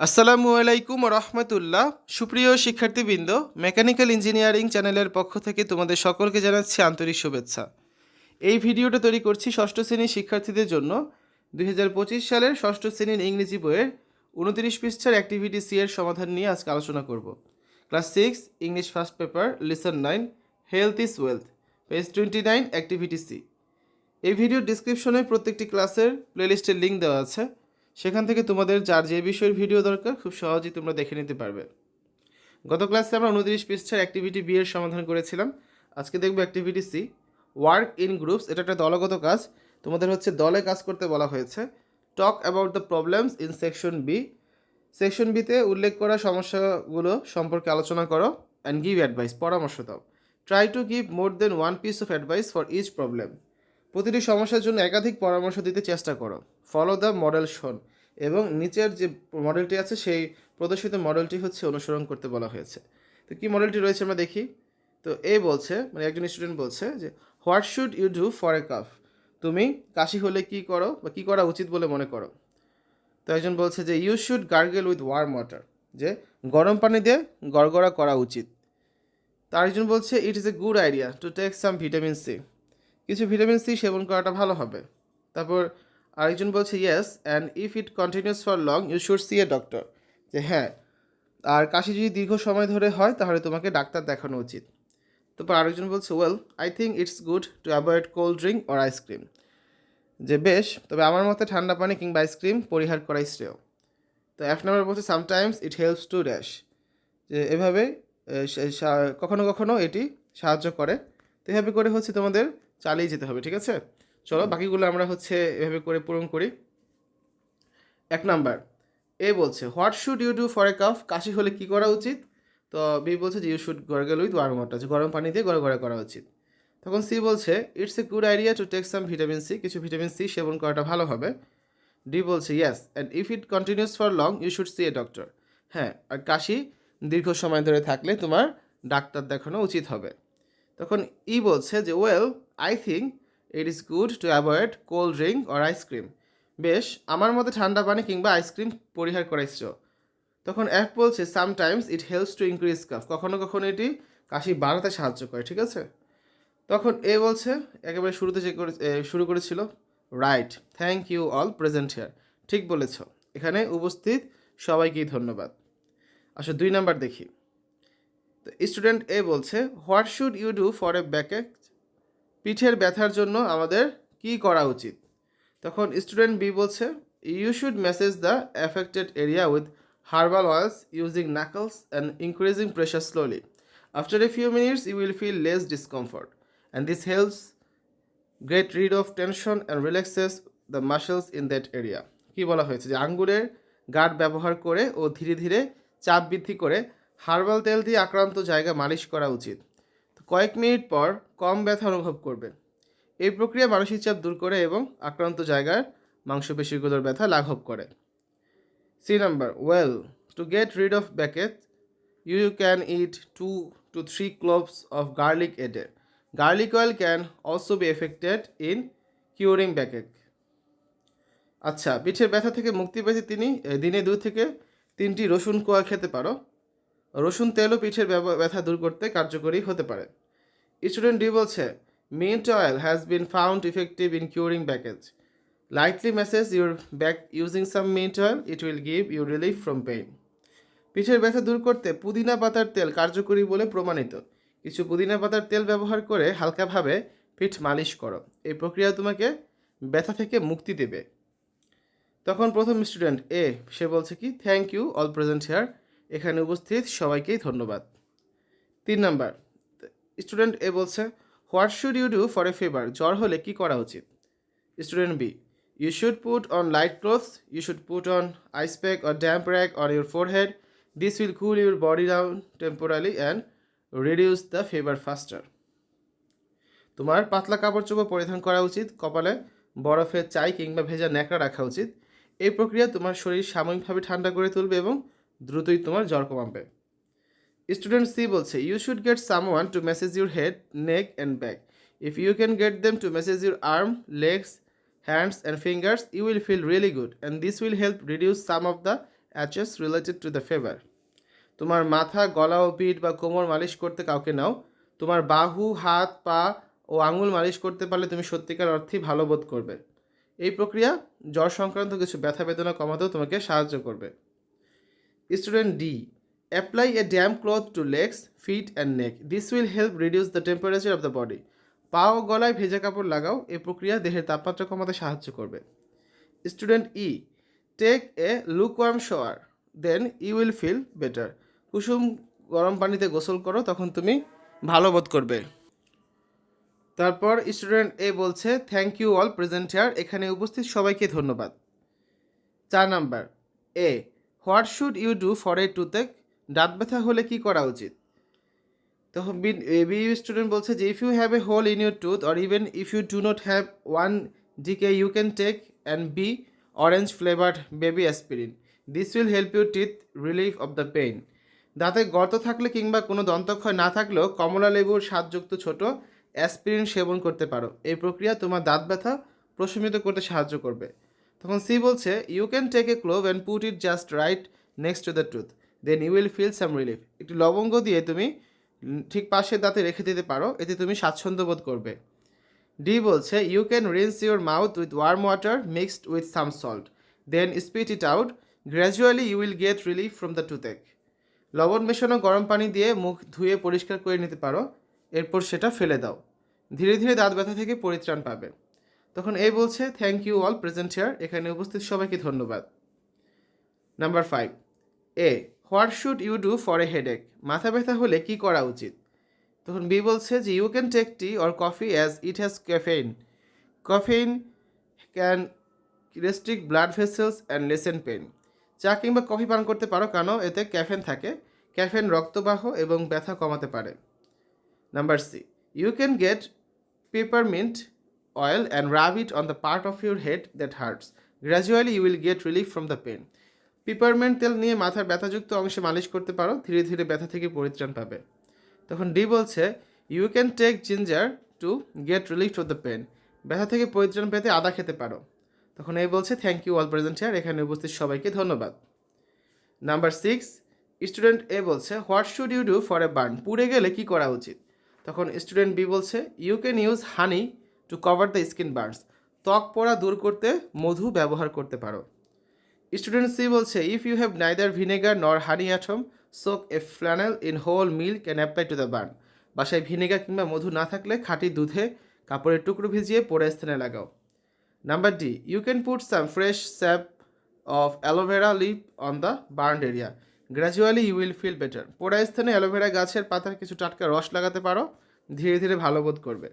আসসালামু আলাইকুম রহমতুল্লাহ। সুপ্রিয় শিক্ষার্থীবৃন্দ, মেকানিক্যাল ইঞ্জিনিয়ারিং চ্যানেলের পক্ষ থেকে তোমাদের সকলকে জানাচ্ছি আন্তরিক শুভেচ্ছা। এই ভিডিওটা তৈরি করছি ষষ্ঠ শ্রেণির শিক্ষার্থীদের জন্য। দুই হাজার পঁচিশ সালের ষষ্ঠ শ্রেণির ইংরেজি বইয়ের উনত্রিশ পৃষ্ঠার অ্যাক্টিভিটি সি এর সমাধান নিয়ে আজকে আলোচনা করব। Class six English first paper lesson nine health is wealth page twenty nine activity C এই ভিডিওর ডিসক্রিপশনে প্রত্যেকটি ক্লাসের প্লেলিস্টের লিঙ্ক দেওয়া আছে। সেখান থেকে তোমাদের যার যে বিষয়ের ভিডিও দরকার, খুব সহজেই তোমরা দেখে নিতে পারবে। গত ক্লাসে আমরা উনত্রিশ পৃষ্ঠার অ্যাক্টিভিটি বি এর সমাধান করেছিলাম। আজকে দেখব activity C work in groups এটা একটা দলগত কাজ। তোমাদের হচ্ছে দলে কাজ করতে বলা হয়েছে। Talk about the problems in section B section বিতে উল্লেখ করা সমস্যাগুলো সম্পর্কে আলোচনা করো অ্যান্ড গিভ অ্যাডভাইস পরামর্শ দাও। Try to give more than one piece of advice for each problem প্রতিটি সমস্যার জন্য একাধিক পরামর্শ দিতে চেষ্টা করো। ফলো দ্য মডেল শোন এবং নিচের যে মডেলটি আছে, সেই প্রদর্শিত মডেলটি হচ্ছে অনুসরণ করতে বলা হয়েছে। তো কী মডেলটি রয়েছে আমরা দেখি। তো এ বলছে মানে একজন স্টুডেন্ট বলছে যে what should you do for a cough তুমি কাশি হলে কি করো বা কী করা উচিত বলে মনে করো? তো একজন বলছে যে you should gargle with warm water যে গরম পানি দিয়ে গড়গড়া করা উচিত। তার একজন বলছে it is a good idea to take some vitamin C কিছু ভিটামিন সি সেবন করাটা ভালো হবে। তারপর আরেকজন বলছে yes and if it continues for long you should see a doctor যে হ্যাঁ আর কাশি যদি দীর্ঘ সময় ধরে হয়, তাহলে তোমাকে ডাক্তার দেখানো উচিত। তারপর আরেকজন বলছে well I think it's good to avoid cold drink or ice cream যে বেশ, তবে আমার মতে ঠান্ডা পানি কিংবা আইসক্রিম পরিহার করাই শ্রেয়। তো এক নম্বর বলছে sometimes it helps to dash যে এভাবে কখনো কখনো এটি সাহায্য করে। তো এভাবে করে হচ্ছে তোমাদের চালিয়ে যেতে হবে, ঠিক আছে? চলো বাকিগুলো আমরা হচ্ছে এভাবে করে পূরণ করি। এক নাম্বার, এ বলছে what should you do for a cough কাশি হলে কি করা উচিত? তো বি বলছে যে you should gargle with warm water যে গরম পানি দিয়ে গড়ে গড়ে করা উচিত। তখন সি বলছে it's a good idea to take some vitamin C কিছু ভিটামিন সি সেবন করাটা ভালো হবে। ডি বলছে yes and if it continues for long you should see a doctor হ্যাঁ আর কাশি দীর্ঘ সময় ধরে থাকলে তোমার ডাক্তার দেখানো উচিত হবে। তখন ই বলছে যে well I think it is good to avoid cold drink or ice cream বেশ, আমার মতে ঠান্ডা পানি কিংবা আইসক্রিম পরিহার করাইছ তখন এফ বলছে sometimes it helps to increase cough কখনো কখনো এটি কাশি বাড়াতে সাহায্য করে, ঠিক আছে? তখন এ বলছে, একেবারে শুরুতে যে করে শুরু করেছিল right thank you all present here ঠিক বলেছ। এখানে উপস্থিত সবাইকেই ধন্যবাদ। আচ্ছা দুই নাম্বার দেখি। তো স্টুডেন্ট এ বলছে what should you do for a ব্যাকে পিঠের ব্যথার জন্য আমাদের কি করা উচিত? তখন স্টুডেন্ট বি বলছে you should massage the affected area with herbal oils using knuckles and increasing pressure slowly after a few minutes you will feel less discomfort and this helps get rid of tension and relaxes the muscles in that area কি বলা হয়েছে? যে আঙ্গুরের গাঢ় ব্যবহার করে ও ধীরে ধীরে চাপ বৃদ্ধি করে হার্বাল তেল দিয়ে আক্রান্ত জায়গা মালিশ করা উচিত। কয়েক মিনিট পর কম ব্যথা অনুভব করবে। এই প্রক্রিয়া মানসিক চাপ দূর করে এবং আক্রান্ত জায়গার মাংসপেশিগুলোর ব্যথা লাঘব করে। C number well to get rid of backache you you can eat two to three cloves of garlic a day garlic oil can also be effected in curing backache আচ্ছা পিঠের ব্যথা থেকে মুক্তি পেতে তিনি দিনে দুই থেকে তিনটি রসুন কোয়া খেতে পারো। রসুন তেলও পিঠের ব্যথা দূর করতে কার্যকরী হতে পারে। স্টুডেন্ট ডি বলছে mint oil has been found effective in curing backaches lightly massage your back using some mint oil it will give you relief from pain পিঠের ব্যথা দূর করতে পুদিনা পাতার তেল কার্যকরী বলে প্রমাণিত। কিছু পুদিনা পাতার তেল ব্যবহার করে হালকাভাবে পিঠ মালিশ করো। এই প্রক্রিয়া তোমাকে ব্যথা থেকে মুক্তি দেবে। তখন প্রথম স্টুডেন্ট এ, সে বলছে কি thank you all present here এখানে উপস্থিত সবাইকেই ধন্যবাদ। তিন নাম্বার, স্টুডেন্ট এ বলছে what should you do for a fever জ্বর হলে কি করা উচিত? Student B you should put on light clothes you should put on ice pack or damp rag or your forehead this will cool your body down temporarily and reduce the fever faster তোমার পাতলা কাপড় চোপড় পরিধান করা উচিত, কপালে বরফের চাই কিংবা ভেজা ন্যাকড়া রাখা উচিত। এই প্রক্রিয়া তোমার শরীর সাময়িকভাবে ঠান্ডা করে তুলবে এবং দ্রুতই তোমার জ্বর কমাবে। স্টুডেন্ট সি বলছে you should get someone to massage your head neck and back if you can get them to massage your arm legs hands and fingers you will feel really good and this will help reduce some of the aches related to the fever তোমার মাথা, গলা ও পিঠ বা কোমর মালিশ করতে কাউকে নাও। তোমার বাহু, হাত, পা ও আঙুল মালিশ করতে পারলে তুমি সত্যিকার অর্থেই ভালো বোধ করবে। এই প্রক্রিয়া জ্বর সংক্রান্ত কিছু ব্যথা বেদনা কমাতেও তোমাকে সাহায্য করবে। Student D apply a damp cloth to legs feet and neck this will help reduce the temperature of the body পা ও গলায় ভেজা কাপড় লাগাও, এ প্রক্রিয়া দেহের তাপমাত্রা কমাতে সাহায্য করবে। Student E take a lukewarm shower then you will feel better কুসুম গরম পানিতে গোসল করো, তখন তুমি ভালো বোধ করবে। তারপর স্টুডেন্ট এ বলছে thank you all present here এখানে উপস্থিত সবাইকে ধন্যবাদ। চার number A what should you do for a toothache? দাঁত ব্যথা হলে কি করা উচিত? বি বি স্টুডেন্ট বলছে যে, if you have a hole in your tooth or even if you do not have one decay, you can take and be orange flavoured baby aspirin. This will help you teeth relief of the pain. দাঁতে গর্ত থাকলে কিংবা কোনো দন্তক্ষয় না থাকলেও কমলা লেবুর স্বাদযুক্ত ছোট অ্যাসপিরিন সেবন করতে পারো। এই প্রক্রিয়া তোমার দাঁত ব্যথা প্রশমিত করতে সাহায্য করবে। তখন সি বলছে you can take a clove and put it just right next to the tooth then you will feel some relief একটি লবঙ্গ দিয়ে তুমি ঠিক পাশের দাঁতে রেখে দিতে পারো, এতে তুমি স্বাচ্ছন্দ্য বোধ করবে। ডি বলছে you can rinse your mouth with warm water mixed with some salt then spit it out gradually you will get relief from the toothache লবণ মেশানো গরম পানি দিয়ে মুখ ধুয়ে পরিষ্কার করে নিতে পারো, এরপর সেটা ফেলে দাও। ধীরে ধীরে দাঁত ব্যথা থেকে পরিত্রাণ পাবে। তখন এই বলছে thank you all present here এখানে উপস্থিত সবাইকে ধন্যবাদ। Number five A what should you do for a headache মাথা ব্যথা হলে কি করা উচিত? তখন বি বলছে যে you can take tea or coffee as it has caffeine caffeine can restrict blood vessels and lessen pain চা কিংবা কফি পান করতে পারো কেন? এতে ক্যাফেন থাকে। ক্যাফেন রক্তবাহ এবং ব্যথা কমাতে পারে। Number C you can get peppermint oil and rub it on the part of your head that hurts gradually you will get relief from the pain peppermint তেল নিয়ে মাথার ব্যথাযুক্ত অংশে মালিশ করতে পারো, ধীরে ধীরে ব্যথা থেকে পরিত্রাণ পাবে। তখন ডি বলছে you can take ginger to get relief for the pain ব্যথা থেকে পরিত্রাণ পেতে আদা খেতে পারো। তখন এই বলছে thank you all present here এখানে উপস্থিত সবাইকে ধন্যবাদ। নাম্বার সিক্স স্টুডেন্ট এ বলছে what should you do for a burn পুড়ে গেলে কি করা উচিত? তখন স্টুডেন্ট বি বলছে you can use honey to cover the skin burns ত্বক পোড়া দূর করতে মধু ব্যবহার করতে পারো। স্টুডেন্ট সি বলছে if you have neither vinegar nor honey at home soak a flannel in whole milk and apply to the burn বাসায় ভিনেগার কিংবা মধু না থাকলে খাঁটি দুধে কাপড়ের টুকরো ভিজিয়ে পোড়া স্থানে লাগাও। Number D you can put some fresh sap of aloe vera leaf on the burn area gradually you will feel better পোড়া স্থানে অ্যালোভেরা গাছের পাতার কিছু টাটকা রস লাগাতে পারো। ধীরে ধীরে ভালো বোধ করবে।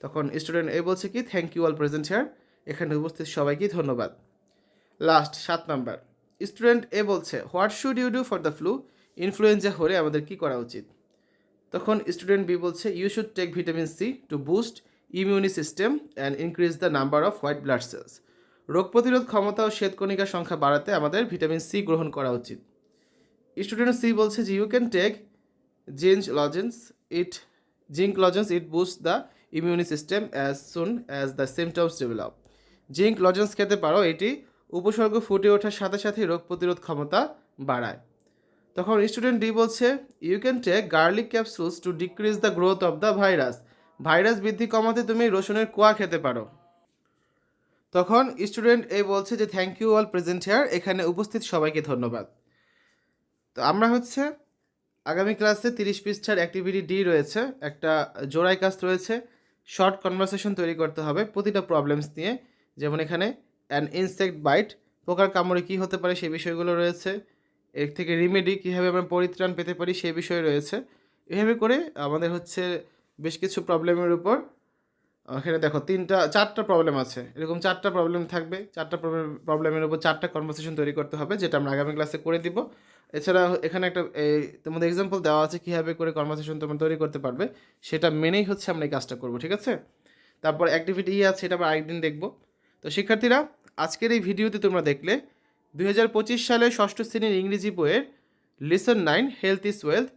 তখন স্টুডেন্ট এ বলছে কি thank you all present here এখানে উপস্থিত সবাইকে ধন্যবাদ। লাস্ট সাত নাম্বার স্টুডেন্ট এ বলছে what should you do for the flu influenza হলে আমাদের কি করা উচিত? তখন স্টুডেন্ট বি বলছে you should take vitamin C to boost immune system and increase the number of white blood cells রোগ প্রতিরোধ ক্ষমতা ও শ্বেতকণিকার সংখ্যা বাড়াতে আমাদের ভিটামিন সি গ্রহণ করা উচিত। স্টুডেন্ট সি বলছে যে you can take zinc lozenges it zinc lozenges it boost the immune system as soon as the symptoms develop zinc lozenges খেতে পারো, এটি উপসর্গ ফুটে ওঠার সাথে সাথে রোগ প্রতিরোধ ক্ষমতা বাড়ায়। তখন স্টুডেন্ট ডি বলছে you can take garlic capsules to decrease the growth of the virus virus বৃদ্ধি কমাতে তুমি রসুনের কোয়া খেতে পারো। তখন স্টুডেন্ট এ বলছে যে thank you all present here এখানে উপস্থিত সবাইকে ধন্যবাদ। তো আমরা হচ্ছে আগামী ক্লাসে তিরিশ পৃষ্ঠার অ্যাক্টিভিটি ডি রয়েছে, একটা জোড়াই কাজ রয়েছে। শর্ট কনভারসেশন তৈরি করতে হবে প্রতিটা প্রবলেমস নিয়ে। যেমন এখানে অ্যান ইনসেক্ট বাইট পোকার কামড়ে কী হতে পারে সেই বিষয়গুলো রয়েছে। এর থেকে রিমেডি কীভাবে আমরা পরিত্রাণ পেতে পারি সেই বিষয় রয়েছে। এভাবে করে আমাদের হচ্ছে বেশ কিছু প্রবলেমের উপর এখানে দেখো তিনটা, চারটা প্রবলেম আছে। এরকম চারটা প্রবলেম থাকবে। চারটা প্রবলেমের উপর চারটা কনভারসেশন তৈরি করতে হবে, যেটা আমরা আগামী ক্লাসে করে দিব। এছাড়া এখানে একটা, এই তোমাদের এক্সাম্পল দেওয়া আছে, কীভাবে করে কনভারসেশন তোমরা তৈরি করতে পারবে। সেটা মেনেই হচ্ছে আমরা এই কাজটা করব, ঠিক আছে? তারপর অ্যাক্টিভিটি ই আছে, এটা আমরা আরেকদিন দেখব। তো শিক্ষার্থীরা, আজকের এই ভিডিওতে তোমরা দেখলে, দুই সালে ষষ্ঠ শ্রেণির ইংরেজি বইয়ের lesson nine health is wealth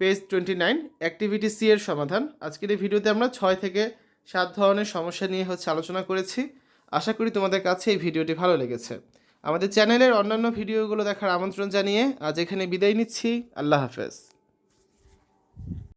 page twenty nine activity C এর সমাধান। আজকের এই ভিডিওতে আমরা ছয় থেকে সাত ধরনের সমস্যা নিয়ে হচ্ছে আলোচনা করেছি। আশা করি তোমাদের কাছে এই ভিডিওটি ভালো লেগেছে। আমাদের চ্যানেলের অন্যান্য ভিডিওগুলো দেখার আমন্ত্রণ জানিয়ে আজ এখানে বিদায় নিচ্ছি। আল্লাহ হাফেজ।